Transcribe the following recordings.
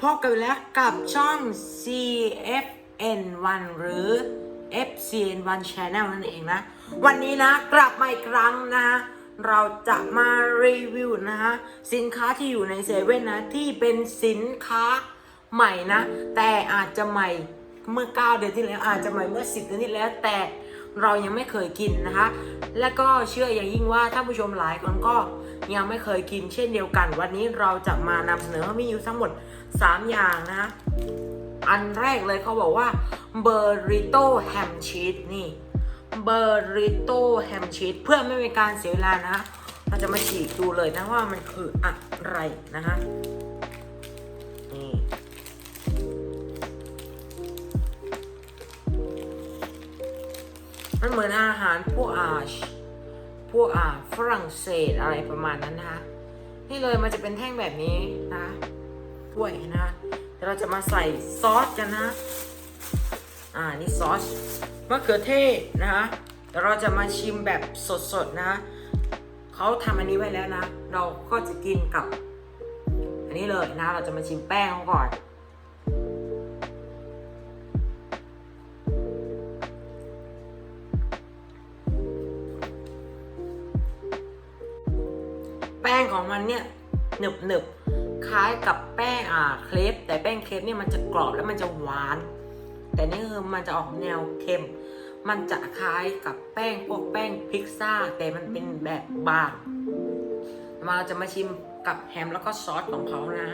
พบกันแล้วกับช่อง CFN1 หรือ FCN1 Channel นั่นเองนะ วันนี้นะกลับมาอีกครั้งนะ เราจะมารีวิวนะฮะ สินค้าที่อยู่ในเซเว่นนะ ที่เป็นสินค้าใหม่นะ แต่อาจจะใหม่เมื่อ 9 เดือนที่แล้วอาจจะใหม่เมื่อ 10 เดือนที่แล้วแต่เรายังไม่เคยกินนะคะ และก็เชื่ออย่างยิ่งว่าท่านผู้ชมหลายคนก็ยังไม่เคยกินเช่นเดียวกัน วันนี้เราจะมานำเสนอมีอยู่ทั้งหมด 3 อย่างนะ อันแรกเลยเขาบอกว่าเบอร์ริโต้แฮมชีสนี่เบอร์ริโต้แฮมชีสเพื่อไม่เป็นการเสียเวลานะเราจะมาฉีกดูเลยนะว่ามันคืออะไรนะคะนี่มันเหมือนอาหารพวกอาชพวกอาฝรั่งเศสอะไรประมาณนั้นนะคะนี่เลยมันจะเป็นแท่งแบบนี้นะ ถ้วยนะเดี๋ยวเราจะมาใส่ซอสกันนะ อ่า นี่ซอสมะเขือเทศนะคะเดี๋ยวเราจะมาชิมแบบสดๆนะ เขาทำอันนี้ไว้แล้วนะ เราก็จะกินกับ อันนี้เลยนะ เราจะมาชิมแป้งก่อนแป้งของมันเนี่ยหนึบหนึบ คล้ายกับแป้งอ่าเครปแต่แป้งเครปเนี่ยมันจะกรอบแล้วมันจะหวาน แต่นี่คือมันจะออกแนวเค็ม มันจะคล้ายกับแป้งพวกแป้งพิซซ่า แต่มันเป็นแบบบางมาเราจะมาชิมกับแฮมแล้วก็ซอสของเขานะ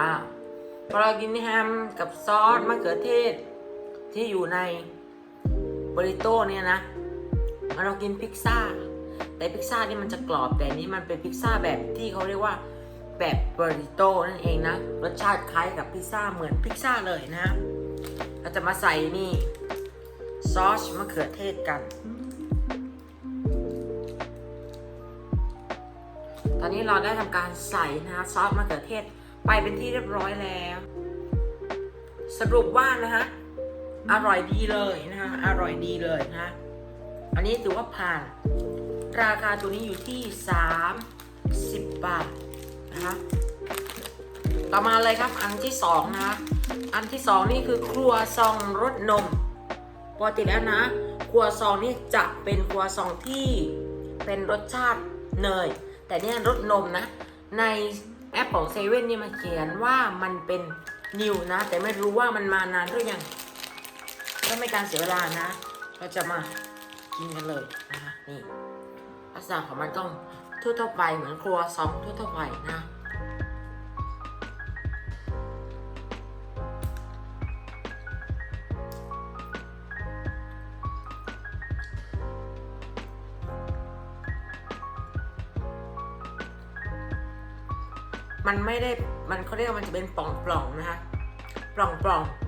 อ่าพอเรากินแฮมกับซอสมะเขือเทศที่อยู่ใน บริโต้เนี่ยนะมันเรากินพิซซ่า แต่พิซซ่านี่มันจะกรอบแต่นนี้มันเป็นพิซซ่าแบบที่เขาเรียกว่าแบบบริโต้นั่นเองนะ รสชาติคล้ายกับพิซซ่าเหมือนพิซซ่าเลยนะ เราจะมาใส่นี่ซอสมะเขือเทศกัน ตอนนี้เราได้ทำการใส่นะซอสมะเขือเทศไปเป็นที่เรียบร้อยแล้ว สรุปว่านะฮะ อร่อยดีเลยนะฮะอร่อยดีเลยนะอันนี้ถือว่าผ่าน ราคาตัวนี้อยู่ที่ 30 บาทนะคะต่อมาเลยครับอันที่สองนะคะอันที่สองนี่คือครัวซองรสนมปกติแล้วนะ ครัวซองนี่จะเป็นครัวซองที่เป็นรสชาติเนย แต่เนี่ยรสนมนะ ในแอปของเซเว่นนี่มันเขียนว่ามันเป็นนิวนะ แต่ไม่รู้ว่ามันมานานหรือยัง ก็ไม่การเสียเวลานะ เราจะมากินกันเลยนะคะนี่ลักษณะของมันต้องทั่วๆไปเหมือนครัวซองทั่วๆไปนะมันไม่ได้ มันเขาเรียกว่ามันจะเป็นปล่องๆนะคะ ปล่องๆ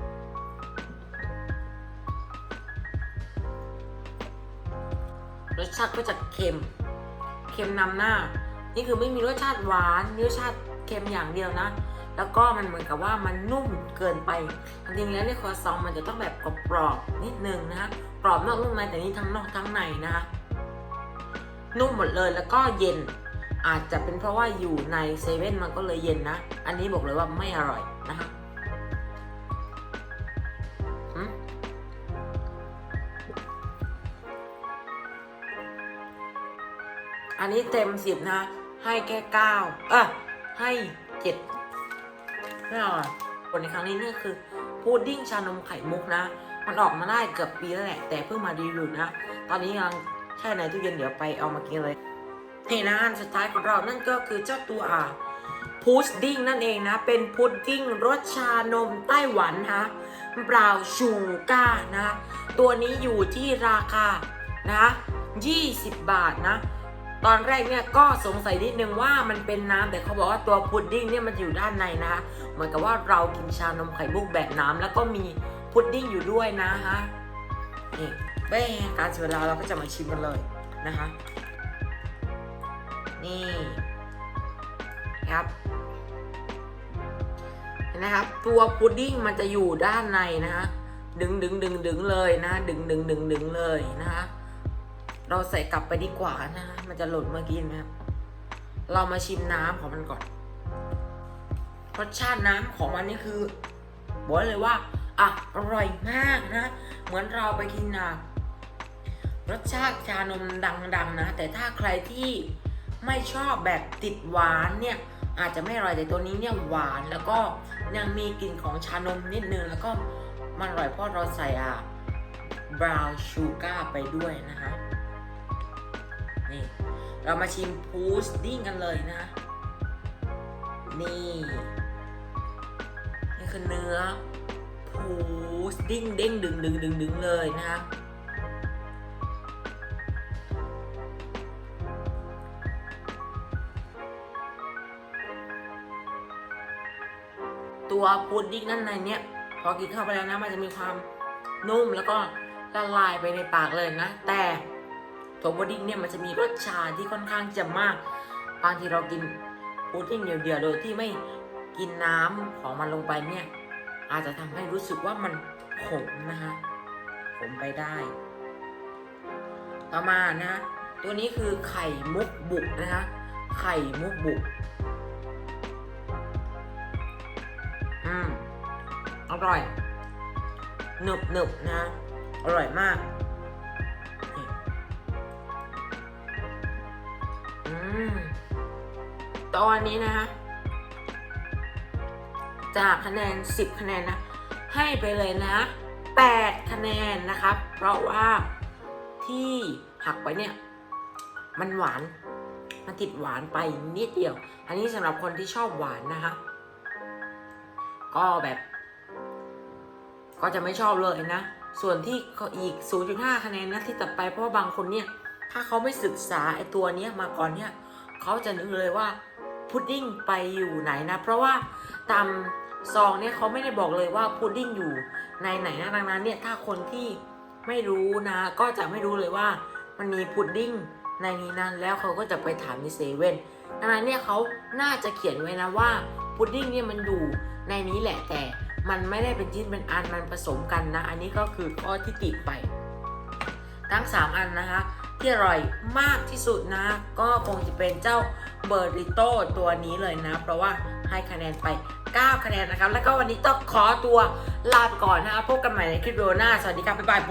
ชาติก็จะเค็ม เค็มนำหน้า นี่คือไม่มีรสชาติหวานมีรสชาติเค็มอย่างเดียวนะ แล้วก็มันเหมือนกับว่ามันนุ่มเกินไปจริงๆแล้วในครัวซองมันจะต้องแบบกรอบๆนิดนึงนะคะกรอบนอกนุ่มในแต่นี่ทั้งนอกทั้งในนะคะนุ่มหมดเลยแล้วก็เย็นอาจจะเป็นเพราะว่าอยู่ในเซเว่นมันก็เลยเย็นนะ อันนี้บอกเลยว่าไม่อร่อยนะคะ นนี้เต็มสิบนะ ให้แค่เก้าเออให้เจ็ดไม่อร่อผลในครั้งนี้เนี่ยคือพุดดิ้งชานมไข่มุกนะ มันออกมาได้เกือบปีแล้วแหละ แต่เพิ่งมารีวิวนะ ตอนนี้ยังแช่ในตู้เย็นเดี๋ยวไปเอามากินเลยนี่นะอันสุดท้ายของเรานั่นก็คือเจ้าตัวอ่าพุดดิ้งนั่นเองนะ เป็นพุดดิ้งรสชานมไต้หวันนะเปล่าชูก้านะ ตัวนี้อยู่ที่ราคานะ 20 บาทนะ ตอนแรกเนี่ยก็สงสัยนิดนึงว่ามันเป็นน้ำแต่เขาบอกว่าตัวพุดดิ้งเนี่ยมันอยู่ด้านในนะเหมือนกับว่าเรากินชานมไข่มุกแบบน้ำแล้วก็มีพุดดิ้งอยู่ด้วยนะฮะนี่แม่การเสียเวลาเราก็จะมาชิมกันเลยนะคะ นี่ครับเห็นะครับ ตัวพุดดิ้งมันจะอยู่ด้านในนะฮะดึงดึงดึงดึงเลยนะ ดึงดึงดึงดึงเลยนะคะ เราใส่กลับไปดีกว่านะฮะมันจะหล่นเมื่อกี้นะครับ เรามาชิมน้ำของมันก่อน รสชาติน้ำของมันนี่คือบอกเลยว่าอะอร่อยมากนะ เหมือนเราไปกินนะรสชาติชานมดัง ๆ นะ แต่ถ้าใครที่ไม่ชอบแบบติดหวานเนี่ย อาจจะไม่อร่อยแต่ตัวนี้เนี่ยหวานแล้วก็ยังมีกลิ่นของชานมนิดนึงแล้วก็มันอร่อยเพราะเราใส่อะบราวน์ชูการ์ไปด้วยนะคะ นี่ เรามาชิมพูสดิ้งกันเลยนะ นี่ นี่คือเนื้อพูสดิ้งเด้งดึงดึงดึงดึงเลยนะคะตัวพุดดิ้งนั่นในเนี้ยพอกินเข้าไปแล้วนะมันจะมีความนุ่มแล้วก็ละลายไปในปากเลยนะ แต่ ตัวพุดดิ้งเนี่ยมันจะมีรสชาติที่ค่อนข้างจะมาก บางทีเรากินพุดดิ้งเดียวๆโดยที่ไม่กินน้ำของมันลงไปเนี่ย อาจจะทำให้รู้สึกว่ามันขมนะคะขมไปได้ ต่อมานะตัวนี้คือไข่มุกบุกนะคะไข่มุกบุกอืมอร่อยหนึบหนึบนะ อร่อยมาก ตอนนี้นะฮะจากคะแนน 10 คะแนนนะ ให้ไปเลยนะ 8 คะแนนนะครับ เพราะว่าที่หักไปเนี่ย มันหวาน มันติดหวานไปนิดเดียว อันนี้สำหรับคนที่ชอบหวานนะคะ ก็แบบ ก็จะไม่ชอบเลยนะ ส่วนที่อีก 0.5 คะแนนนะที่ตัดไปเพราะว่าบางคนเนี่ย ถ้าเขาไม่ศึกษาไอตัวเนี้ยมาก่อนเนี่ยเขาจะนึกเลยว่าพุดดิ้งไปอยู่ไหนนะ เพราะว่าตามซองเนี่ยเขาไม่ได้บอกเลยว่าพุดดิ้งอยู่ในไหนนะดังนั้นเนี่ยถ้าคนที่ไม่รู้นะ ก็จะไม่รู้เลยว่ามันมีพุดดิ้งในนี้นั้นแล้วเขาก็จะไปถามในเซเว่นดังนั้นเนี่ยเขาน่าจะเขียนไว้นะว่าพุดดิ้งเนี่ยมันอยู่ในนี้แหละแต่มันไม่ได้เป็นชิ้นเป็นอันมันผสมกันนะ อันนี้ก็คือข้อที่ติดไป ทั้ง 3 อันนะคะ ที่อร่อยมากที่สุดนะ ก็คงจะเป็นเจ้าเบอร์ริโต้ตัวนี้เลยนะ เพราะว่าให้คะแนนไป 9 คะแนนนะครับ แล้วก็วันนี้ต้องขอตัวลาไปก่อนนะคะพบกันใหม่ในคลิปวิดีโอหน้า สวัสดีครับ บ๊ายบายโบ